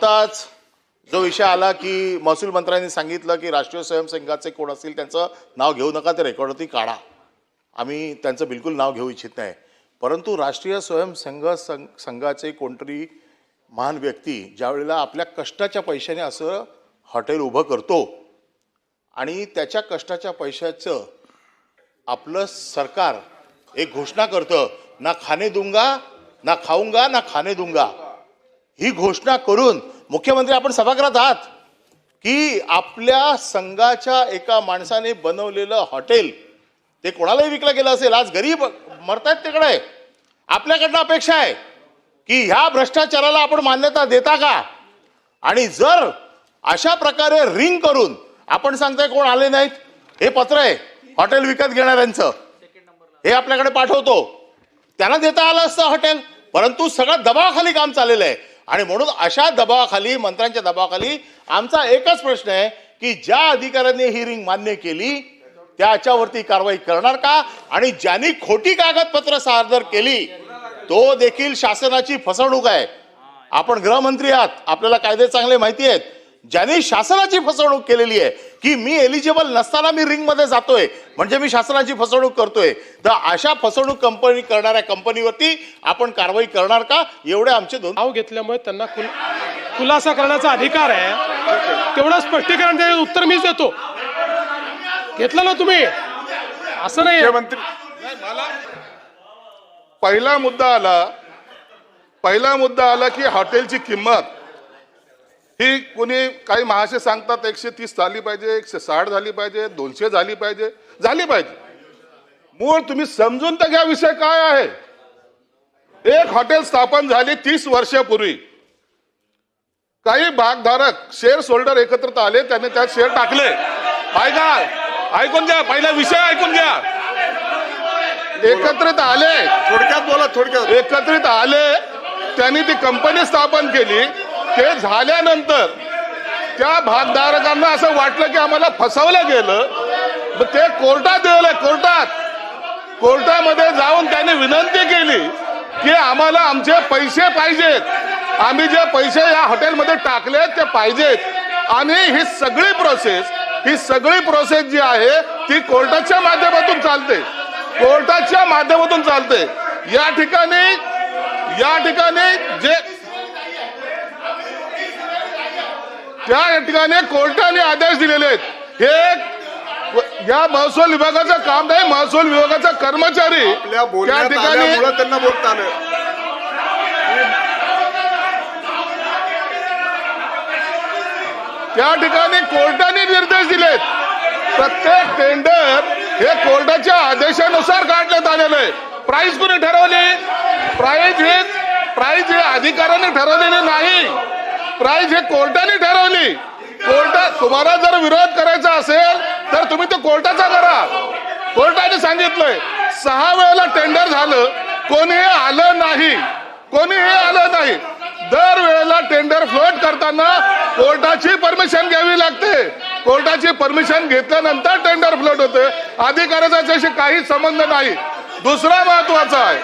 आत्ताच जो विषय आला की महसूल मंत्र्यांनी सांगितलं की राष्ट्रीय स्वयंसेवकाचे कोण असतील त्यांचं नाव घेऊ नका ते रेकॉर्डवरती काढा. आम्ही त्यांचं बिलकुल नाव घेऊ इच्छित नाही. परंतु राष्ट्रीय स्वयंसंघ संघ संघाचे कोणतरी महान व्यक्ती ज्यावेळेला आपल्या कष्टाच्या पैशाने असं हॉटेल उभं करतो आणि त्याच्या कष्टाच्या पैशाचं आपलं सरकार एक घोषणा करतं ना खाणे दूंगा ना खाऊंगा ना खाणे दुंगा. ही घोषणा करून मुख्यमंत्री आपण सभागृहात आहात की आपल्या संघाच्या एका माणसाने बनवलेलं हॉटेल ते कोणालाही विकलं गेलं असेल. आज गरीब मरतायत तिकडे. आपल्याकडनं अपेक्षा आहे की ह्या भ्रष्टाचाराला आपण मान्यता देता का? आणि जर अशा प्रकारे रिंग करून आपण सांगताय कोण आले नाहीत हे पत्र आहे हॉटेल विकत घेणाऱ्यांचं. हे आपल्याकडे पाठवतो. त्यांना देता आलं असतं हॉटेल परंतु सगळं दबावाखाली काम चाललेलं आहे. आणि म्हणून अशा दबावाखाली मंत्र्यांच्या दबावाखाली आमचा एकच प्रश्न आहे की ज्या अधिकाऱ्यांनी ही रिंग मान्य केली त्याच्यावरती कारवाई करणार का? आणि ज्यांनी खोटी कागदपत्र सादर केली तो देखील शासनाची फसवणूक आहे. आपण गृहमंत्री आहात आपल्याला कायदे चांगले माहिती आहेत. ज्यांनी शासनाची फसवणूक केलेली आहे की मी एलिजिबल नसताना मी रिंगमध्ये जातोय म्हणजे मी शासनाची फसवणूक करतोय तर अशा फसवणूक कंपनी करणाऱ्या कंपनीवरती आपण कारवाई करणार का? एवढे आमचे दोन नाव घेतल्यामुळे त्यांना खुल खुलासा करण्याचा अधिकार आहे. तेवढं स्पष्टीकरण द्यायचं उत्तर मीच देतो. घेतलं ना तुम्ही? असं नाही. पहिला मुद्दा आला पहिला मुद्दा आला की हॉटेलची किंमत. ही कोणी काही महाशय सांगतात एकशे तीस झाली पाहिजे एकशे साठ झाली पाहिजे दोनशे झाली पाहिजे झाली पाहिजे. मूळ तुम्ही समजून तर घ्या विषय काय आहे. एक हॉटेल स्थापन झाली तीस वर्षापूर्वी. काही भागधारक शेअर होल्डर एकत्रित आले त्यांनी त्यात शेअर टाकले. ऐका ऐकून घ्या पहिला विषय ऐकून घ्या. एकत्रित आले. थोडक्यात बोला थोडक्यात. एकत्रित आले. त्यांनी ती कंपनी स्थापन केली. ते झाल्यानंतर त्या भागधारकांना असं वाटलं की आम्हाला फसवलं गेलं. मग ते कोर्टात गेलं कोर्टात. कोर्टामध्ये जाऊन त्याने विनंती केली की आम्हाला आमचे पैसे पाहिजेत. आम्ही जे पैसे या हॉटेलमध्ये टाकले ते पाहिजेत. आणि ही सगळी प्रोसेस ही सगळी प्रोसेस जी आहे ती कोर्टाच्या माध्यमातून चालते. कोर्टाच्या माध्यमातून चालते. या ठिकाणी या ठिकाणी जे त्या ठिकाणी कोर्टाने आदेश दिलेले आहेत. हे या महसूल विभागाचं काम नाही महसूल विभागाचा कर्मचारी त्या ठिकाणी त्यांना बोलता आलं. त्या ठिकाणी कोर्टाने निर्देश दिलेत. प्रत्येक टेंडर हे कोर्टाच्या आदेशानुसार काढण्यात आलेलं आहे. प्राइस कोणी ठरवली? प्राइस हे प्राइस हे अधिकाऱ्याने ठरवलेली नाही. प्राइस हे कोर्टाने ठरवली. कोर्टात तुम्हाला जर विरोध करायचा असेल तर तुम्ही तो कोर्टाचा करा. कोर्टाने सांगितलंय सहा वेळेला टेंडर झालं कोणीही आलं नाही. कोणी हे आलं नाही. दर वेळेला टेंडर फ्लोट करताना कोर्टाची परमिशन घ्यावी लागते. कोर्टाची परमिशन घेतल्यानंतर टेंडर फ्लोट होते. अधिकाऱ्याचा याच्याशी काही संबंध नाही. दुसरा महत्त्वाचा आहे.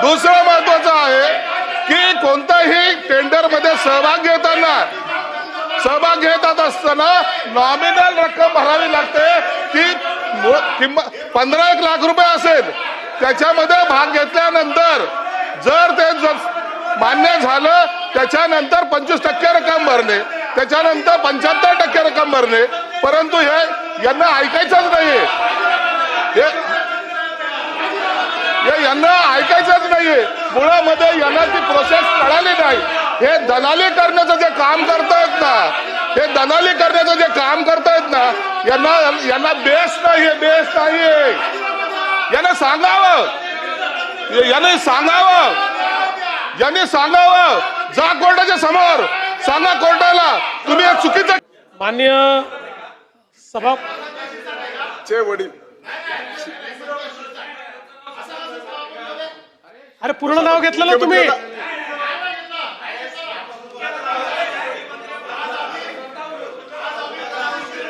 दुसरा महत्त्वाचा आहे की कोणत्याही टेंडरमध्ये सहभाग घेताना सहभाग घेतात असताना नॉमिनल रक्कम भरावी लागते. ती किंमत पंधरा एक लाख रुपये असेल. त्याच्यामध्ये भाग घेतल्यानंतर जर ते मान्य झालं त्याच्यानंतर पंचवीस टक्के रक्कम भरणे त्याच्यानंतर पंच्याहत्तर टक्के रक्कम भरणे परंतु हे यांना ऐकायचंच नाहीये. हे यांना ऐकायचंच नाहीये. मुळामध्ये यांना ती प्रोसेस कळाली नाही. हे दलाली करण्याचं जे काम करतायत ना हे दलाली करण्याचं जे काम करतायत ना यांना यांना बेस नाहीये बेस नाहीये. यांना सांगावं. याने सांगावं. यांनी सांगावं. जा कोर्टाच्या समोर. सांगा कोर्टाला तुम्ही चुकीचं मान्य सभा चे वडील. अरे पूर्ण नाव घेतलं ना तुम्ही?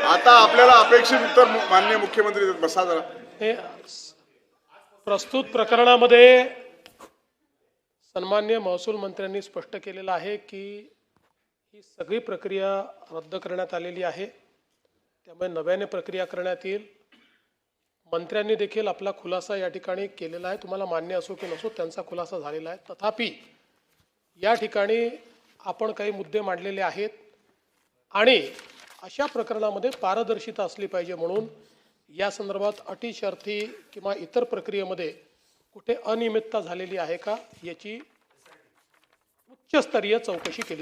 आता आपल्याला अपेक्षित उत्तर मु- माननीय मुख्यमंत्री. बसा जरा. हे प्रस्तुत प्रकरणामध्ये सन्मान्य महसूल मंत्र्यांनी स्पष्ट केलेलं आहे की ही सगळी प्रक्रिया रद्द करण्यात आलेली आहे. त्यामुळे नव्याने प्रक्रिया करण्यात येईल. मंत्र्यांनी देखील आपला खुलासा या ठिकाणी केलेला आहे. तुम्हाला मान्य असो की नसो त्यांचा खुलासा झालेला आहे. तथापि या ठिकाणी आपण काही मुद्दे मांडलेले आहेत आणि अशा प्रकरणामध्ये पारदर्शिता असली पाहिजे म्हणून या संदर्भात अटी शर्थी किंवा इतर प्रक्रियेमध्ये कुठे अनियमितता झालेली आहे का याची उच्चस्तरीय चौकशी केली